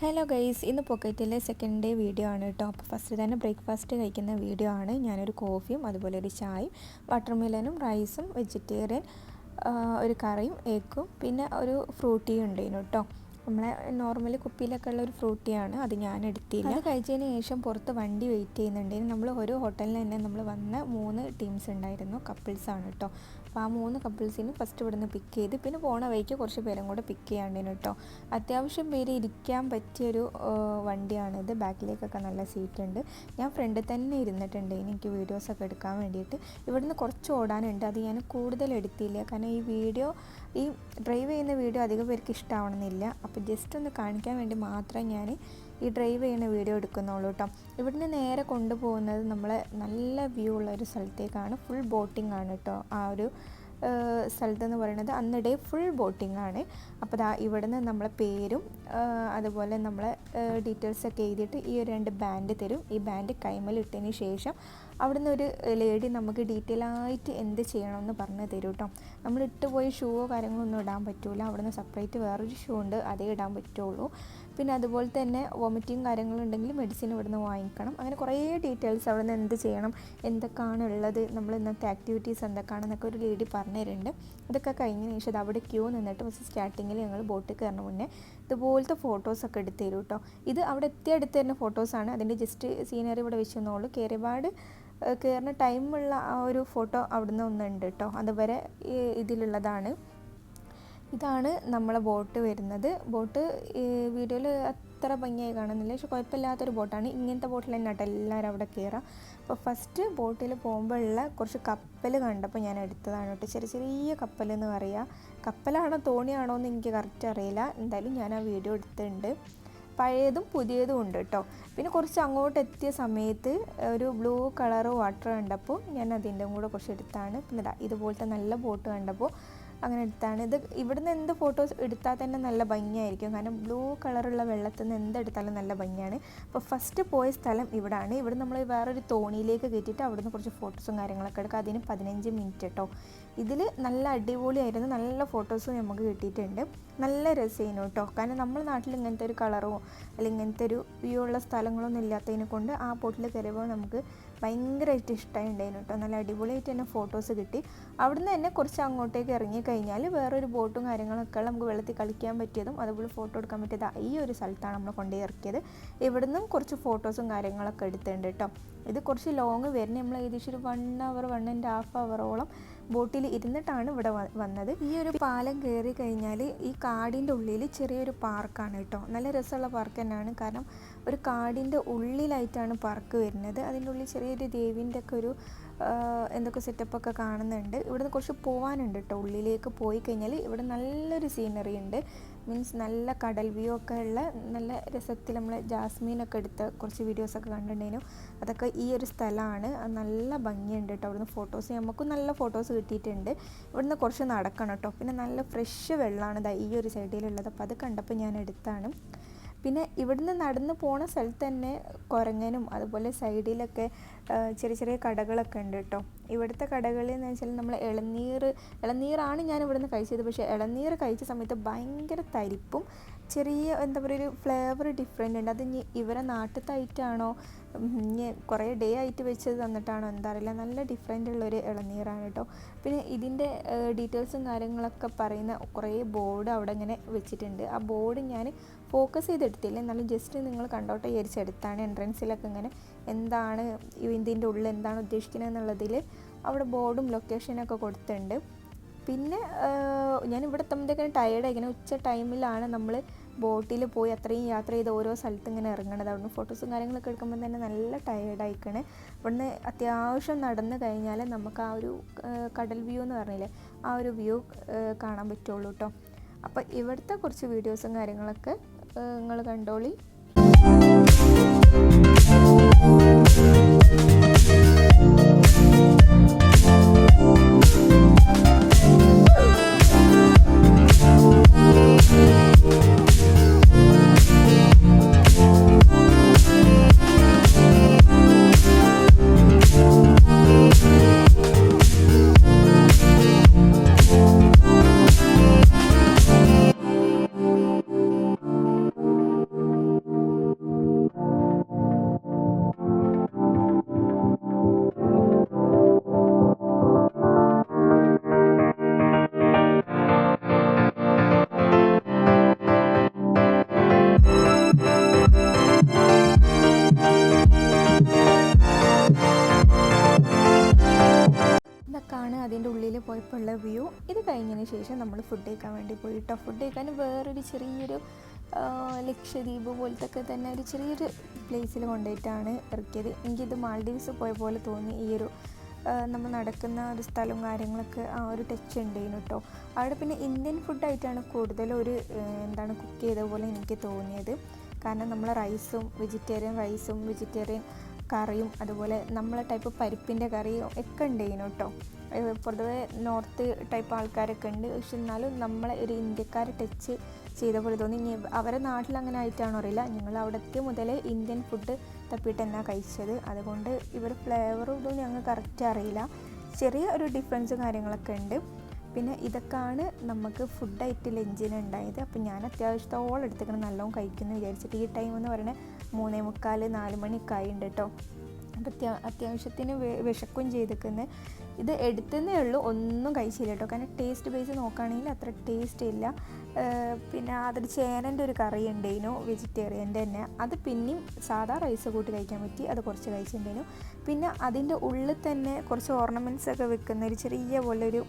Hello guys ഇന്ന് പൊക്കറ്റിലെ second day video ആണ് കേട്ടോ. അപ്പോൾ ഫസ്റ്റ് തന്നെ ബ്രേക്ക്ഫാസ്റ്റ് കഴിക്കുന്ന വീഡിയോ ആണ്. ഞാനൊരു കോഫിയും അതുപോലെ ഒരു ചായയും വാട്ടർമെലനും റൈസും വെജിറ്റേറിയൻ ഒരു കറിയും എഗ്ഗും പിന്നെ ഒരു ഫ്രൂട്ടിയും ഉണ്ടായിരുന്നു കേട്ടോ. നമ്മളെ നോർമൽ കുപ്പിയിലൊക്കെ ഉള്ള ഒരു ഫ്രൂട്ടിയാണ്. അത് ഞാൻ എടുത്തില്ല. അത് കഴിച്ചതിന് ശേഷം പുറത്ത് വണ്ടി വെയിറ്റ് ചെയ്യുന്നുണ്ടായിരുന്നു നമ്മൾ ഓരോ ഹോട്ടലിൽ തന്നെ നമ്മൾ വന്ന മൂന്ന് ടീംസ് ഉണ്ടായിരുന്നു. കപ്പിൾസാണ് കേട്ടോ അപ്പോൾ ആ മൂന്ന് കപ്പിൾസിന് ഫസ്റ്റ് ഇവിടുന്ന് പിക്ക് ചെയ്ത് പിന്നെ പോണ വഴിക്ക് കുറച്ച് പേരും കൂടെ പിക്ക് ചെയ്യാണ്ടേനു കേട്ടോ അത്യാവശ്യം പേര് ഇരിക്കാൻ പറ്റിയൊരു വണ്ടിയാണിത് ബാക്കിലേക്കൊക്കെ നല്ല സീറ്റ് ഉണ്ട്. ഞാൻ ഫ്രണ്ടിൽ തന്നെ ഇരുന്നിട്ടുണ്ട്. എനിക്ക് വീഡിയോസൊക്കെ എടുക്കാൻ വേണ്ടിയിട്ട്. ഇവിടുന്ന് കുറച്ച് ഓടാനുണ്ട്. അത് ഞാൻ കൂടുതൽ എടുത്തില്ല. കാരണം ഈ വീഡിയോ ഈ ഡ്രൈവ് ചെയ്യുന്ന വീഡിയോ അധികം പേർക്ക് ഇഷ്ടമാവണമെന്നില്ല അപ്പോൾ ജസ്റ്റ് ഒന്ന് കാണിക്കാൻ വേണ്ടി മാത്രം ഞാൻ ഈ ഡ്രൈവ് ചെയ്യുന്ന വീഡിയോ എടുക്കുന്നുള്ളൂ കേട്ടോ ഇവിടുന്ന് നേരെ കൊണ്ടുപോകുന്നത് നമ്മൾ നല്ല വ്യൂ ഉള്ള ഒരു സ്ഥലത്തേക്കാണ്. ഫുൾ ബോട്ടിംഗ് ആണ് കേട്ടോ ആ ഒരു സ്ഥലത്തെന്ന് പറയുന്നത് അന്നിടെ ഫുൾ ബോട്ടിംഗ് ആണ്. അപ്പോൾ ദാ ഇവിടുന്ന് നമ്മളെ പേരും അതുപോലെ നമ്മളെ ഡീറ്റെയിൽസൊക്കെ എഴുതിയിട്ട് ഈ ഒരു രണ്ട് ബാൻഡ് തരും. ഈ ബാൻഡ് കൈമലിട്ടതിന് ശേഷം അവിടുന്ന് ഒരു ലേഡി നമുക്ക് ഡീറ്റെയിൽ ആയിട്ട് എന്ത് ചെയ്യണമെന്ന് പറഞ്ഞു തരും കേട്ടോ നമ്മൾ പോയി ഷൂവോ കാര്യങ്ങളോ ഒന്നും ഇടാൻ പറ്റില്ല അവിടുന്ന് സെപ്പറേറ്റ് വേറൊരു ഷൂ ഉണ്ട്. അതേ ഇടാൻ പറ്റുള്ളൂ. പിന്നെ അതുപോലെ തന്നെ വോമിറ്റിങ് കാര്യങ്ങളുണ്ടെങ്കിൽ മെഡിസിൻ ഇവിടുന്ന് വാങ്ങിക്കണം. അങ്ങനെ കുറേ ഡീറ്റെയിൽസ് അവിടുന്ന് എന്ത് ചെയ്യണം എന്തൊക്കെയാണ് ഉള്ളത് നമ്മൾ ഇന്നത്തെ ആക്ടിവിറ്റീസ് എന്തൊക്കെയാണെന്നൊക്കെ ഒരു ലേഡി പറഞ്ഞു തരുന്നുണ്ട്. ഇതൊക്കെ കഴിഞ്ഞ ശേഷം അത് അവിടെ ക്യൂ നിന്നിട്ട് പക്ഷേ സ്റ്റാർട്ടിങ്ങിൽ ഞങ്ങൾ ബോട്ടിൽ കയറണ മുന്നേ ഇതുപോലത്തെ ഫോട്ടോസൊക്കെ എടുത്ത് തരും കേട്ടോ ഇത് അവിടെ എത്തിയ എടുത്ത് തരുന്ന ഫോട്ടോസാണ് അതിന്റെ ജസ്റ്റ് സീനറി ഇവിടെ വെച്ചെന്നുള്ളൂ കയറിപാട് കയറുന്ന ടൈമുള്ള ആ ഒരു ഫോട്ടോ അവിടുന്ന് ഒന്നുണ്ട് കേട്ടോ അതുവരെ ഇതിലുള്ളതാണ്. ഇതാണ് നമ്മളെ ബോട്ട് വരുന്നത്. ബോട്ട് വീഡിയോയിൽ അത്ര ഭംഗിയായി കാണുന്നില്ല. പക്ഷെ കുഴപ്പമില്ലാത്തൊരു ബോട്ടാണ്. ഇങ്ങനത്തെ ബോട്ടിൽ തന്നെ കേട്ടോ എല്ലാവരും അവിടെ കയറാം. അപ്പോൾ ഫസ്റ്റ് ബോട്ടിൽ പോകുമ്പോഴുള്ള കുറച്ച് കപ്പൽ കണ്ടപ്പോൾ ഞാൻ എടുത്തതാണ് കേട്ടോ. ചെറിയ ചെറിയ കപ്പൽ എന്ന് പറയുക കപ്പലാണോ തോണിയാണോ എന്ന് എനിക്ക് കറക്റ്റ് അറിയില്ല. എന്തായാലും ഞാൻ ആ വീഡിയോ എടുത്തിട്ടുണ്ട്. പഴയതും പുതിയതും ഉണ്ട് കേട്ടോ. പിന്നെ കുറച്ച് അങ്ങോട്ട് എത്തിയ സമയത്ത് ഒരു ബ്ലൂ കളർ വാട്ടർ കണ്ടപ്പോൾ ഞാൻ അതിന്റെ കൂടെ കുറച്ച് എടുത്താണ്. പിന്നെ ഇതുപോലത്തെ നല്ല ബോട്ട് കണ്ടപ്പോൾ അങ്ങനെ എടുത്താണ്. ഇത് ഇവിടുന്ന് എന്ത് ഫോട്ടോസ് എടുത്താൽ തന്നെ നല്ല ഭംഗിയായിരിക്കും. കാരണം ബ്ലൂ കളറുള്ള വെള്ളത്തിൽ നിന്ന് എന്തെടുത്താലും നല്ല ഭംഗിയാണ്. അപ്പോൾ ഫസ്റ്റ് പോയ സ്ഥലം ഇവിടാണ്. ഇവിടെ നമ്മൾ വേറൊരു തോണിയിലേക്ക് കയറ്റിയിട്ട് അവിടുന്ന് കുറച്ച് ഫോട്ടോസും കാര്യങ്ങളൊക്കെ എടുക്കുക അതിന് പതിനഞ്ച് മിനിറ്റ് കേട്ടോ ഇതിൽ നല്ല അടിപൊളിയായിരുന്നു. നല്ല ഫോട്ടോസ് നമുക്ക് കിട്ടിയിട്ടുണ്ട്. നല്ല രസമായിരുന്നു കേട്ടോ കാരണം നമ്മുടെ നാട്ടിൽ ഇങ്ങനത്തെ ഒരു കളറോ അല്ലെങ്കിൽ ഇങ്ങനത്തെ ഒരു വ്യൂ ഉള്ള സ്ഥലങ്ങളൊന്നും ഇല്ലാത്തതിനെ കൊണ്ട് ആ ബോട്ടിൽ കയറിയപ്പോൾ നമുക്ക് ഭയങ്കരമായിട്ട് ഇഷ്ടമായി ഉണ്ടായിരുന്നു കേട്ടോ. നല്ല അടിപൊളിയായിട്ട് തന്നെ ഫോട്ടോസ് കിട്ടി. അവിടുന്ന് തന്നെ കുറച്ച് അങ്ങോട്ടേക്ക് ഇറങ്ങി കഴിഞ്ഞാൽ വേറൊരു ബോട്ടും കാര്യങ്ങളൊക്കെ നമുക്ക് വെള്ളത്തിൽ കളിക്കാൻ പറ്റിയതും അതുപോലെ ഫോട്ടോ എടുക്കാൻ പറ്റിയത് ഈ ഒരു സ്ഥലത്താണ് നമ്മൾ കൊണ്ടുപോയി ഇറക്കിയത്. ഇവിടുന്നും കുറച്ച് ഫോട്ടോസും കാര്യങ്ങളൊക്കെ എടുത്തിട്ടുണ്ട് കേട്ടോ. ഇത് കുറച്ച് ലോങ് വരുന്നത്. നമ്മൾ ഏകദേശം ഒരു one hour one and half അവറോളം ബോട്ടിൽ ഇരുന്നിട്ടാണ് ഇവിടെ വന്നത്. ഈ ഒരു പാലം കയറി കഴിഞ്ഞാൽ ഈ കാടിന്റെ ഉള്ളിൽ ചെറിയൊരു പാർക്കാണ് കേട്ടോ. നല്ല രസമുള്ള പാർക്ക് തന്നെയാണ്. കാരണം ഒരു കാടിന്റെ ഉള്ളിലായിട്ടാണ് പാർക്ക് വരുന്നത്. അതിന്റെ ഉള്ളിൽ ചെറിയൊരു ദേവീന്റെ ഒക്കെ ഒരു എന്തൊക്കെ സെറ്റപ്പൊക്കെ കാണുന്നുണ്ട്. ഇവിടുന്ന് കുറച്ച് പോകാനുണ്ട് കേട്ടോ. ഉള്ളിലേക്ക് പോയി കഴിഞ്ഞാൽ ഇവിടെ നല്ലൊരു സീനറി ഉണ്ട്. മീൻസ് നല്ല കടൽ വ്യൂ ഒക്കെ ഉള്ള നല്ല രസത്തിൽ നമ്മൾ ജാസ്മീനൊക്കെ എടുത്ത കുറച്ച് വീഡിയോസൊക്കെ കണ്ടിട്ടുണ്ടായിരുന്നു. അതൊക്കെ ഈ ഒരു സ്ഥലമാണ്. നല്ല ഭംഗിയുണ്ട് കേട്ടോ. അവിടുന്ന് ഫോട്ടോസ് നമുക്കും നല്ല ഫോട്ടോസ് കിട്ടിയിട്ടുണ്ട്. ഇവിടുന്ന് കുറച്ച് നടക്കണം കേട്ടോ. പിന്നെ നല്ല ഫ്രഷ് വെള്ളമാണ് ഇതാ ഈ ഒരു സൈഡിലുള്ളത് അപ്പോൾ അത് കണ്ടപ്പോൾ ഞാൻ എടുത്താണ്. പിന്നെ ഇവിടുന്ന് നടന്ന് പോണ സ്ഥലത്ത് തന്നെ കുരങ്ങനും അതുപോലെ സൈഡിലൊക്കെ ചെറിയ ചെറിയ കടകളൊക്കെ ഉണ്ട് കേട്ടോ. ഇവിടുത്തെ കടകളിൽ എന്ന് വെച്ചാൽ നമ്മൾ ഇളനീർ ഇളനീറാണ് ഞാൻ ഇവിടുന്ന് കഴിച്ചത്. പക്ഷേ ഇളനീർ കഴിച്ച സമയത്ത് ഭയങ്കര തരിപ്പും ചെറിയ എന്താ പറയുക ഒരു ഫ്ലേവർ ഡിഫറെന്റ് ഉണ്ട്. അത് ഇനി ഇവരെ നാട്ടിലത്തായിട്ടാണോ ഇനി കുറേ ഡേ ആയിട്ട് വെച്ചത് തന്നിട്ടാണോ എന്താ അറിയില്ല. നല്ല ഡിഫറെന്റ് ഉള്ളൊരു ഇളനീറാണ് കേട്ടോ. പിന്നെ ഇതിന്റെ ഡീറ്റെയിൽസും കാര്യങ്ങളൊക്കെ പറയുന്ന കുറേ ബോർഡ് അവിടെ ഇങ്ങനെ വെച്ചിട്ടുണ്ട്. ആ ബോർഡ് ഞാൻ ഫോക്കസ് ചെയ്തെടുത്തില്ല. എന്നാലും ജസ്റ്റ് നിങ്ങൾ കണ്ടോട്ടെ വിചാരിച്ചെടുത്താണ് എൻട്രൻസിലൊക്കെ ഇങ്ങനെ എന്താണ് ഇതിന്റെ ഉള്ളിൽ എന്താണ് ഉദ്ദേശിക്കുന്നത് എന്നുള്ളതിൽ അവിടെ ബോർഡും ലൊക്കേഷനൊക്കെ കൊടുത്തിട്ടുണ്ട്. പിന്നെ ഞാൻ ഇവിടെ എത്തുമ്പോഴത്തേക്കും ടയേർഡ് ഇങ്ങനെ ഉച്ച ടൈമിലാണ് നമ്മൾ ബോട്ടിൽ പോയി അത്രയും യാത്ര ചെയ്ത് ഓരോ സ്ഥലത്ത് ഇങ്ങനെ ഇറങ്ങണത്. അവിടുന്ന് ഫോട്ടോസും കാര്യങ്ങളൊക്കെ എടുക്കുമ്പോൾ തന്നെ നല്ല ടയേർഡായിക്കണ് ഇവിടുന്ന് അത്യാവശ്യം നടന്നു കഴിഞ്ഞാൽ നമുക്ക് ആ ഒരു കടൽ വ്യൂ എന്ന് പറഞ്ഞില്ലേ ആ ഒരു വ്യൂ കാണാൻ പറ്റുള്ളൂ കേട്ടോ അപ്പോൾ ഇവിടുത്തെ കുറച്ച് വീഡിയോസും കാര്യങ്ങളൊക്കെ നിങ്ങൾ കണ്ടോളി. ഇതൊക്കെയാണ് വ്യൂ ഇത് കഴിഞ്ഞതിന് ശേഷം നമ്മൾ ഫുഡ് കഴിക്കാൻ വേണ്ടി പോയി കേട്ടോ ഫുഡ് കഴിക്കാൻ വേറൊരു ചെറിയൊരു ലക്ഷദ്വീപ് പോലത്തെ തന്നെ ഒരു ചെറിയൊരു പ്ലേസിൽ കൊണ്ടുപോയിട്ടാണ് ഇറക്കിയത്. എനിക്കിത് മാൾഡീവ്സ് പോയ പോലെ തോന്നി. ഈ ഒരു നമ്മൾ നടക്കുന്ന ഒരു സ്ഥലവും കാര്യങ്ങളൊക്കെ ആ ഒരു ടച്ച് ഉണ്ടായിരുന്നു കേട്ടോ അവിടെ പിന്നെ ഇന്ത്യൻ ഫുഡായിട്ടാണ് കൂടുതൽ ഒരു എന്താണ് കുക്ക് ചെയ്ത പോലെ എനിക്ക് തോന്നിയത്. കാരണം നമ്മൾ റൈസും വെജിറ്റേറിയൻ റൈസും വെജിറ്റേറിയൻ കറിയും അതുപോലെ നമ്മളെ ടൈപ്പ് പരിപ്പിന്റെ കറിയും ഒക്കെ ഉണ്ടായിരുന്നു കേട്ടോ പൊതുവെ നോർത്ത് ടൈപ്പ് ആൾക്കാരൊക്കെ ഉണ്ട്. പക്ഷെ എന്നാലും നമ്മളെ ഒരു ഇന്ത്യക്കാരെ ടച്ച് ചെയ്ത പോലെ തോന്നി. ഇനി അവരെ നാട്ടിൽ അങ്ങനെ ആയിട്ടാണോ അറിയില്ല. ഞങ്ങൾ അവിടത്തെ മുതലേ ഇന്ത്യൻ ഫുഡ് തപ്പിയിട്ട് തന്നെ കഴിച്ചത്. അതുകൊണ്ട് ഇവർ ഫ്ലേവറും ഇതും ഞങ്ങൾ കറക്റ്റ് അറിയില്ല. ചെറിയ ഒരു ഡിഫറൻസ് കാര്യങ്ങളൊക്കെ ഉണ്ട്. പിന്നെ ഇതൊക്കെയാണ് നമുക്ക് ഫുഡായിട്ട് ലഞ്ചിന് ഉണ്ടായത്. അപ്പം ഞാൻ അത്യാവശ്യത്തോളം എടുത്തിക്കണം നല്ലോണം കഴിക്കുന്നു വിചാരിച്ചിട്ട് ഈ ടൈം എന്ന് പറയുന്നത് മൂന്നേ മുക്കാൽ നാല് മണിയൊക്കെ ആയിട്ടുണ്ട് കേട്ടോ അത്യാ അത്യാവശ്യത്തിന് വിശക്കും ചെയ്തിരിക്കുന്നത് ഇത് എടുത്തതേ ഉള്ളൂ ഒന്നും കഴിച്ചില്ല കേട്ടോ. കാരണം ടേസ്റ്റ് ബേസ് നോക്കുകയാണെങ്കിൽ അത്ര ടേസ്റ്റ് ഇല്ല. പിന്നെ അതൊരു ചേനന്റെ ഒരു കറി ഉണ്ടായിരുന്നു വെജിറ്റേറിയന്റെ തന്നെ. അത് പിന്നെയും സാധാ റൈസ് കൂട്ടി കഴിക്കാൻ പറ്റി അത് കുറച്ച് കഴിച്ചിട്ടുണ്ടായിരുന്നു പിന്നെ അതിന്റെ ഉള്ളിൽ തന്നെ കുറച്ച് ഓർണമെന്റ്സ് ഒക്കെ വെക്കുന്ന ഒരു ചെറിയ പോലെ ഒരു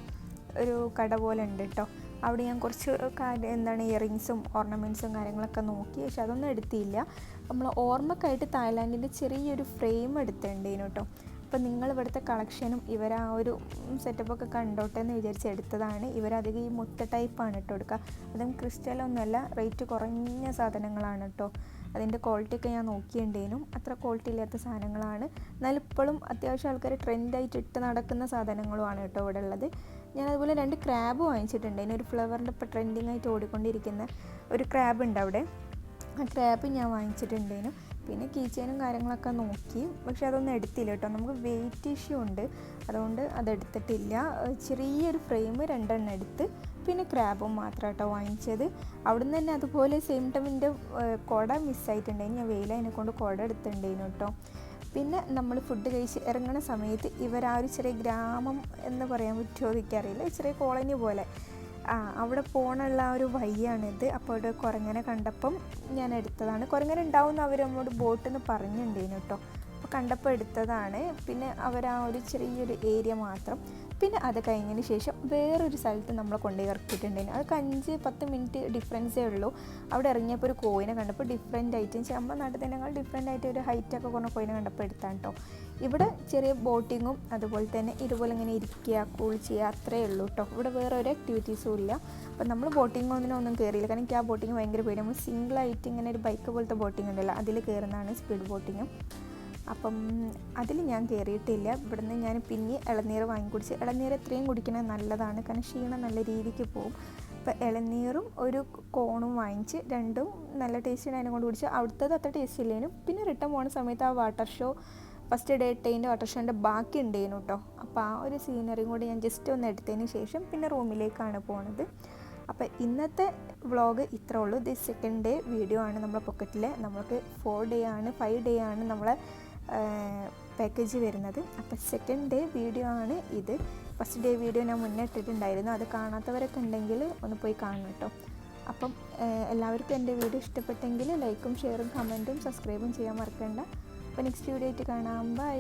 ഒരു കട പോലെ ഉണ്ട് കേട്ടോ. അവിടെ ഞാൻ കുറച്ച് കാര്യം എന്താണ് ഇയറിങ്സും ഓർണമെന്റ്സും കാര്യങ്ങളൊക്കെ നോക്കി പക്ഷെ അതൊന്നും എടുത്തില്ല നമ്മൾ ഓർമ്മക്കായിട്ട് തായ്ലാൻഡിന്റെ ചെറിയൊരു ഫ്രെയിം എടുത്തിട്ടുണ്ടേനു കേട്ടോ. അപ്പോൾ നിങ്ങൾ ഇവിടുത്തെ കളക്ഷനും ഇവർ ആ ഒരു സെറ്റപ്പൊക്കെ കണ്ടോട്ടെ എന്ന് വിചാരിച്ച് എടുത്തതാണ്. ഇവരധികം ഈ മുത്ത ടൈപ്പാണ് കേട്ടോ എടുക്കുക. അതും ക്രിസ്റ്റലൊന്നുമല്ല റേറ്റ് കുറഞ്ഞ സാധനങ്ങളാണ് കേട്ടോ. അതിന്റെ ക്വാളിറ്റി ഒക്കെ ഞാൻ നോക്കിയിട്ടുണ്ടേനും. അത്ര ക്വാളിറ്റി ഇല്ലാത്ത സാധനങ്ങളാണ്. എന്നാലും ഇപ്പോഴും അത്യാവശ്യം ആൾക്കാർ ട്രെൻഡായിട്ട് ഇട്ട് നടക്കുന്ന സാധനങ്ങളുമാണ് കേട്ടോ ഇവിടെ ഉള്ളത് ഞാൻ അതുപോലെ രണ്ട് ക്രാബ് വാങ്ങിച്ചിട്ടുണ്ട്. അതിനൊരു ഫ്ലവറിന്റെ ഇപ്പോൾ ട്രെൻഡിങ് ആയിട്ട് ഓടിക്കൊണ്ടിരിക്കുന്ന ഒരു ക്രാബ് ഉണ്ട് അവിടെ. ആ ക്രാബ് ഞാൻ വാങ്ങിച്ചിട്ടുണ്ടേനു പിന്നെ കീച്ചേനും കാര്യങ്ങളൊക്കെ നോക്കി. പക്ഷെ അതൊന്നും എടുത്തില്ല കേട്ടോ. നമുക്ക് വെയിറ്റ് ഇഷ്യൂ ഉണ്ട്. അതുകൊണ്ട് അതെടുത്തിട്ടില്ല. ചെറിയൊരു ഫ്രെയിം രണ്ടെണ്ണം എടുത്ത് പിന്നെ ക്രാബും മാത്രം കേട്ടോ വാങ്ങിച്ചത്. അവിടുന്ന് തന്നെ അതുപോലെ സെയിം ടൈമിന്റെ കുട മിസ്സായിട്ടുണ്ടായിരുന്നു ഞാൻ വെയിലതിനെ കൊണ്ട് കുട എടുത്തിട്ടുണ്ടായിരുന്നു കേട്ടോ. പിന്നെ നമ്മൾ ഫുഡ് കഴിച്ച് ഇറങ്ങുന്ന സമയത്ത് ഇവർ ആ ഒരു ചെറിയ ഗ്രാമം എന്ന് പറയാൻ പറ്റുമോ എനിക്കറിയില്ല ചെറിയ കോളനി പോലെ. ആ അവിടെ പോകണുള്ള ആ ഒരു വഴിയാണിത്. അപ്പോൾ അവിടെ കുരങ്ങനെ കണ്ടപ്പം ഞാൻ എടുത്തതാണ്. കുരങ്ങനെ ഉണ്ടാവുമെന്ന് അവർ നമ്മളോട് ബോട്ടിൽ നിന്ന് കേട്ടോ അപ്പോൾ കണ്ടപ്പോൾ എടുത്തതാണ്. പിന്നെ അവർ ആ ഒരു ചെറിയൊരു ഏരിയ മാത്രം പിന്നെ അത് കഴിഞ്ഞതിന് ശേഷം വേറൊരു സ്ഥലത്ത് നമ്മളെ കൊണ്ടുപോയി ഇറക്കിയിട്ടുണ്ടായിരുന്നു. അതൊക്കെ അഞ്ച് പത്ത് മിനിറ്റ് ഡിഫറൻസേ ഉള്ളൂ. അവിടെ ഇറങ്ങിയപ്പോൾ ഒരു കോയിനെ കണ്ടപ്പോൾ ഡിഫറെന്റ് ആയിട്ട് നമ്മുടെ നാട്ടിൽ ഡിഫറെന്റ് ആയിട്ട് ഒരു ഹൈറ്റൊക്കെ കുറഞ്ഞ കോയിനെ കണ്ടപ്പോൾ എടുത്താണ് കേട്ടോ ഇവിടെ ചെറിയ ബോട്ടിങ്ങും അതുപോലെ തന്നെ ഇതുപോലെ ഇങ്ങനെ ഇരിക്കുക കൂൾ ചെയ്യുക അത്രയേ ഉള്ളൂ കേട്ടോ ഇവിടെ വേറെ ഒരു ആക്ടിവിറ്റീസും ഇല്ല. അപ്പം നമ്മൾ ബോട്ടിംഗ് ഒന്നിനൊന്നും കയറിയില്ല കാരണം എനിക്ക് ആ ബോട്ടിങ് ഭയങ്കര പേടി നമ്മൾ സിംഗിളായിട്ട് ഇങ്ങനെ ഒരു ബൈക്ക് പോലത്തെ ബോട്ടിംഗ് ഉണ്ടല്ലോ അതിൽ കയറുന്നതാണ് സ്പീഡ് ബോട്ടിങ്ങും അപ്പം അതിൽ ഞാൻ കയറിയിട്ടില്ല. ഇവിടുന്ന് ഞാൻ പിന്നെ ഇളനീർ വാങ്ങി കുടിച്ച് ഇളനീർ എത്രയും കുടിക്കുന്നത് നല്ലതാണ്. കാരണം ക്ഷീണം നല്ല രീതിക്ക് പോകും അപ്പോൾ ഇളനീറും ഒരു കോണും വാങ്ങിച്ച് രണ്ടും നല്ല ടേസ്റ്റ് അതിനെ കൊണ്ട് കുടിച്ച് അവിടുത്തത് അത്ര ടേസ്റ്റ് ഇല്ലേനും. പിന്നെ റിട്ടേൺ പോകുന്ന സമയത്ത് ആ വാട്ടർ ഷോ ഫസ്റ്റ് ഡേ ടൈന്റെ വാട്ടർ ഷോന്റെ ബാക്കി ഉണ്ടായിരുന്നു കേട്ടോ അപ്പോൾ ആ ഒരു സീനറിയും കൂടി ഞാൻ ജസ്റ്റ് ഒന്ന് എടുത്തതിന് ശേഷം പിന്നെ റൂമിലേക്കാണ് പോണത്. അപ്പോൾ ഇന്നത്തെ വ്ളോഗ് ഇത്ര ഉള്ളൂ. ഇത് സെക്കൻഡ് ഡേ വീഡിയോ ആണ് നമ്മളെ പൊക്കറ്റിൽ നമ്മൾക്ക് ഫോർ ഡേ ആണ് ഫൈവ് ഡേ ആണ് നമ്മളെ പാക്കേജ് വരുന്നത്. അപ്പോൾ സെക്കൻഡ് ഡേ വീഡിയോ ആണ് ഇത്. ഫസ്റ്റ് ഡേ വീഡിയോ ഞാൻ മുന്നേ ഇട്ടിട്ടുണ്ടായിരുന്നു. അത് കാണാത്തവരൊക്കെ ഉണ്ടെങ്കിൽ ഒന്ന് പോയി കാണണം കേട്ടോ അപ്പം എല്ലാവർക്കും എന്റെ വീഡിയോ ഇഷ്ടപ്പെട്ടെങ്കിൽ ലൈക്കും ഷെയറും കമന്റും സബ്സ്ക്രൈബും ചെയ്യാൻ മറക്കണ്ട. അപ്പോൾ നെക്സ്റ്റ് വീഡിയോ ആയിട്ട് കാണാം. ബൈ